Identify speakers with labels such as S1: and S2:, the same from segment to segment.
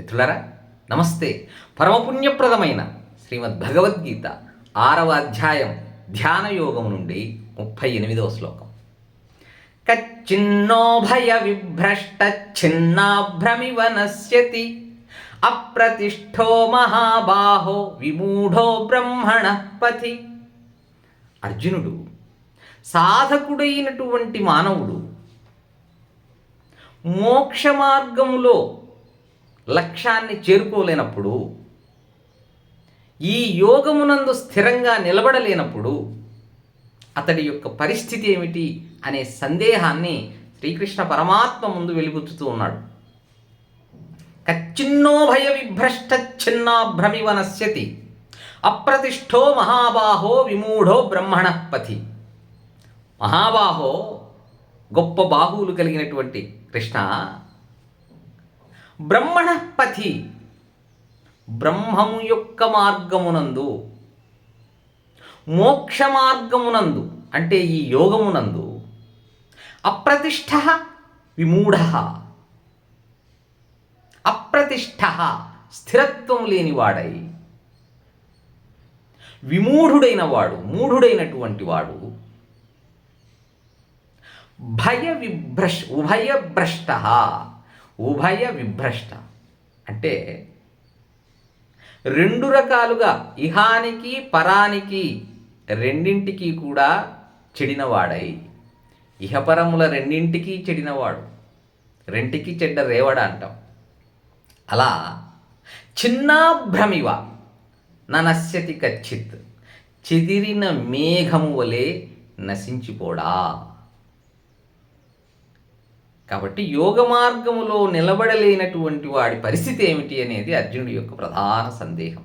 S1: మిత్రులారా నమస్తే. పరమపుణ్యప్రదమైన శ్రీమద్ భగవద్గీత ఆరవ అధ్యాయం ధ్యాన యోగం నుండి ముప్పై ఎనిమిదవ శ్లోకం. కచ్చిన్నోభయ విభ్రష్ట ఛిన్నాభ్రమివ నశ్యతి అప్రతిష్ఠో మహాబాహో విమూఢో బ్రహ్మణ పథి అర్జునుడు సాధకుడైనటువంటి మానవుడు మోక్ష మార్గంలో లక్ష్యాన్ని చేరుకోలేనప్పుడు ఈ యోగమునందు స్థిరంగా నిలబడలేనప్పుడు అతడి యొక్క పరిస్థితి ఏమిటి అనే సందేహాన్ని శ్రీకృష్ణ పరమాత్మ ముందు వెలిబుచ్చుతూ ఉన్నాడు. కచ్చిన్నో భయ విభ్రష్ట చిన్నాభ్రమివ నశ్యతి అప్రతిష్టో మహాబాహో విమూఢో బ్రహ్మణపతి. మహాబాహో గొప్ప బాహువులు కలిగినటువంటి కృష్ణ బ్రహ్మణపతి బ్రహ్మము యొక్క మార్గమునందు మోక్ష మార్గమునందు అంటే ఈ యోగమునందు అప్రతిష్ట విమూఢ. అప్రతిష్ట స్థిరత్వం లేనివాడై విమూఢుడైన వాడు మూఢుడైనటువంటి వాడు భయ విభ్రష్ ఉభయభ్రష్ట. ఉభయ విభ్రష్ట. అంటే రెండు రకాలుగా ఇహానికి పరానికి రెండింటికి కూడా చెడినవాడై. ఇహపరముల రెండింటికి చెడినవాడు. రెంటికి చెడ్డ రేవడ అంటాం. అలా చిన్నాభ్రమివ నశ్యతి కచ్చిత్. చెదిరిన మేఘము వలె నశించిపోడా? కాబట్టి యోగ మార్గములో నిలబడలేనటువంటి వాడి పరిస్థితి ఏమిటి అనేది అర్జునుడి యొక్క ప్రధాన సందేహం.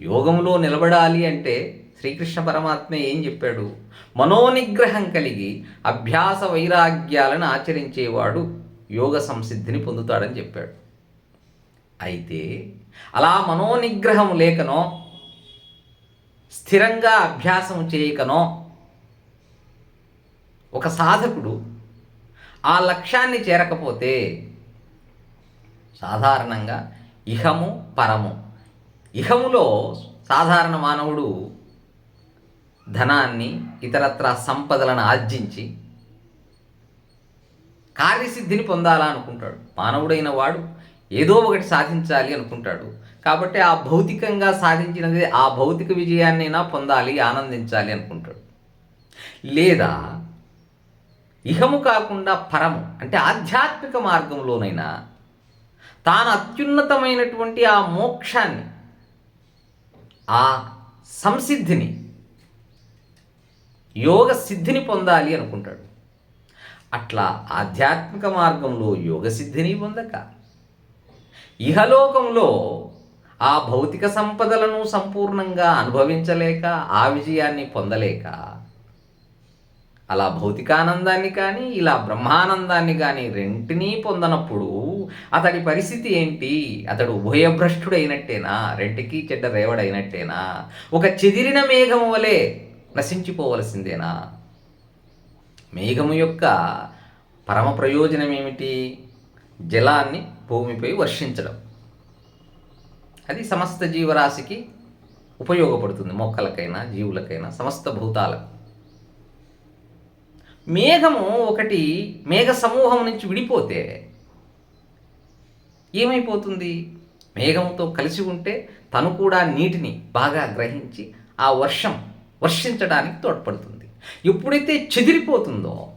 S1: యోగంలో నిలబడాలి అంటే శ్రీకృష్ణ పరమాత్మ ఏం చెప్పాడు? మనోనిగ్రహం కలిగి అభ్యాస వైరాగ్యాలను ఆచరించేవాడు యోగ సంసిద్ధిని పొందుతాడని చెప్పాడు. అయితే అలా మనోనిగ్రహం లేకనో స్థిరంగా అభ్యాసం చేయకనో ఒక సాధకుడు ఆ లక్ష్యాన్ని చేరకపోతే సాధారణంగా ఇహము పరము. ఇహములో సాధారణ మానవుడు ధనాన్ని ఇతరత్ర సంపదలను ఆర్జించి కార్యసిద్ధిని పొందాలా అనుకుంటాడు. మానవుడైన వాడు ఏదో ఒకటి సాధించాలి అనుకుంటాడు. కాబట్టి ఆ భౌతికంగా సాధించినది ఆ భౌతిక విజయాన్నైనా పొందాలి ఆనందించాలి అనుకుంటాడు. లేదా ఇహము కాకుండా పరము అంటే ఆధ్యాత్మిక మార్గంలోనైనా తాను అత్యున్నతమైనటువంటి ఆ మోక్షాన్ని ఆ సంసిద్ధిని యోగ సిద్ధిని పొందాలి అనుకుంటాడు. అట్లా ఆధ్యాత్మిక మార్గంలో యోగ సిద్ధిని పొందక ఇహలోకంలో ఆ భౌతిక సంపదలను సంపూర్ణంగా అనుభవించలేక ఆ విజయాన్ని పొందలేక అలా భౌతికానందాన్ని కానీ ఇలా బ్రహ్మానందాన్ని కానీ రెంటినీ పొందనప్పుడు అతడి పరిస్థితి ఏంటి? అతడు ఉభయభ్రష్టుడైనట్టేనా? రెంటికి చెడ్డ రేవడైనట్టేనా? ఒక చెదిరిన మేఘము వలె నశించిపోవలసిందేనా? మేఘము యొక్క పరమ ప్రయోజనం ఏమిటి? జలాన్ని భూమిపై వర్షించడం. అది సమస్త జీవరాశికి ఉపయోగపడుతుంది. మొక్కలకైనా జీవులకైనా సమస్త భూతాలకు. మేఘము ఒకటి మేఘ సమూహం నుంచి విడిపోతే ఏమైపోతుంది? మేఘంతో కలిసి ఉంటే తను కూడా నీటిని బాగా గ్రహించి ఆ వర్షం వర్షించడానికి తోడ్పడుతుంది. ఎప్పుడైతే చెదిరిపోతుందో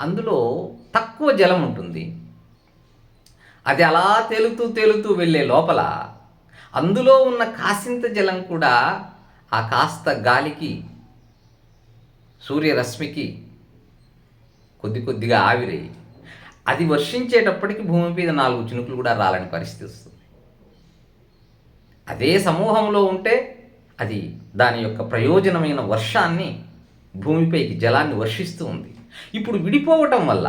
S1: అందులో తక్కువ జలం ఉంటుంది. అది అలా తేలుతూ తేలుతూ వెళ్ళే లోపల అందులో ఉన్న కాసింత జలం కూడా ఆ కాస్త గాలికి సూర్యరశ్మికి కొద్ది కొద్దిగా ఆవిరయ్యి అది వర్షించేటప్పటికి భూమి మీద నాలుగు చినుకులు కూడా రాలని పరిస్థితి వస్తుంది. అదే సమూహంలో ఉంటే అది దాని యొక్క ప్రయోజనమైన వర్షాన్ని భూమిపైకి జలాన్ని వర్షిస్తూ ఉంది. ఇప్పుడు విడిపోవటం వల్ల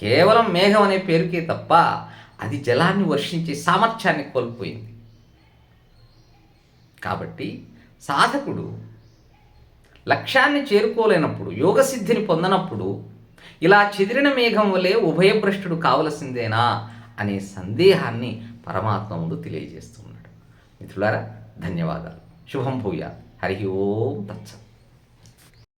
S1: కేవలం మేఘం అనే పేరుకే తప్ప అది జలాన్ని వర్షించే సామర్థ్యాన్ని కోల్పోయింది. కాబట్టి సాధకుడు లక్ష్యాన్ని చేరుకోలేనప్పుడు యోగసిద్ధిని పొందనప్పుడు ఇలా చెదిరిన మేఘం వలె ఉభయభ్రష్టుడు కావలసిందేనా అనే సందేహాన్ని పరమాత్మ ముందు తెలియజేస్తున్నాడు మిత్రులారా ధన్యవాదాలు. శుభం భూయా హరి ఓం తత్సత్.